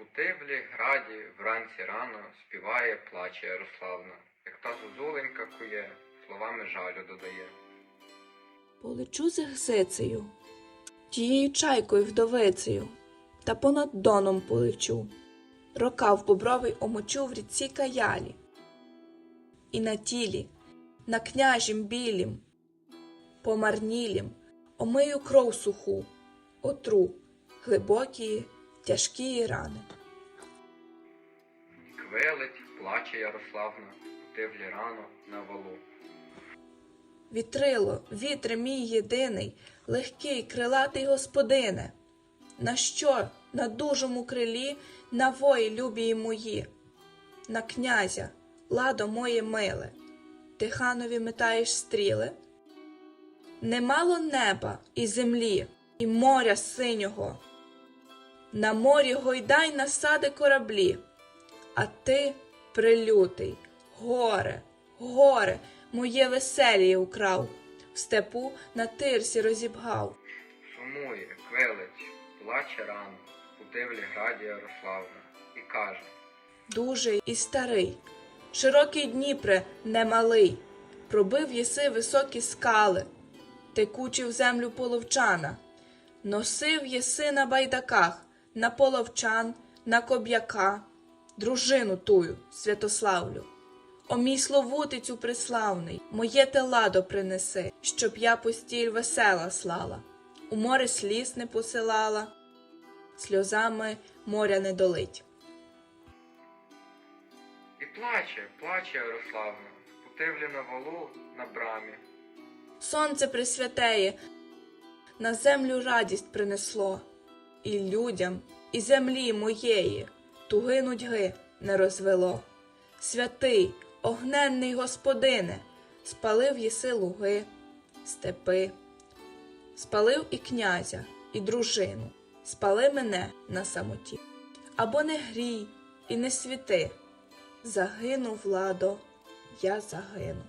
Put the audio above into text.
Путивлі, граді, вранці рано співає, плаче Ярославна, як та зозуленька кує, словами жалю додає. Полечу з гсицею, тією чайкою вдовицею, та понад доном полечу. Рока в бобровий омочу в ріці каялі. І на тілі, на княжім білім, помарнілім, омию кров суху, отру глибокі, тяжкі рани. Квелить, плаче Ярославна, путивлі рано на валу. Вітрило, вітре мій єдиний, легкий, крилатий господине. На що на дужому крилі на вої любії мої? На князя, ладо моє миле, ти ханові метаєш стріли? Немало неба і землі, і моря синього. На морі гойдай насади кораблі, а ти, прилютий, горе, горе, моє веселіє украв, в степу на тирсі розібгав. Сумує, квелить, плаче рано, путивлі граді Ярославна, і каже. Дужий і старий, широкий Дніпре немалий, пробив єси високі скали, текучі в землю половчана, носив єси на байдаках, на половчан, на коб'яка, дружину тую, Святославлю. О мій словутицю приславний, моє те ладо принеси, щоб я постіль весела слала, у море сліз не посилала, сльозами моря не долить. І плаче, плаче Ярославна, путивлі на валу на брамі. Сонце присвятеє, на землю радість принесло, і людям, і землі моєї туги нудьги не розвело. Святий, огненний господине, спалив єси луги, степи, спалив і князя, і дружину, спали мене на самоті. Або не грій і не світи, загинув владо, я загину.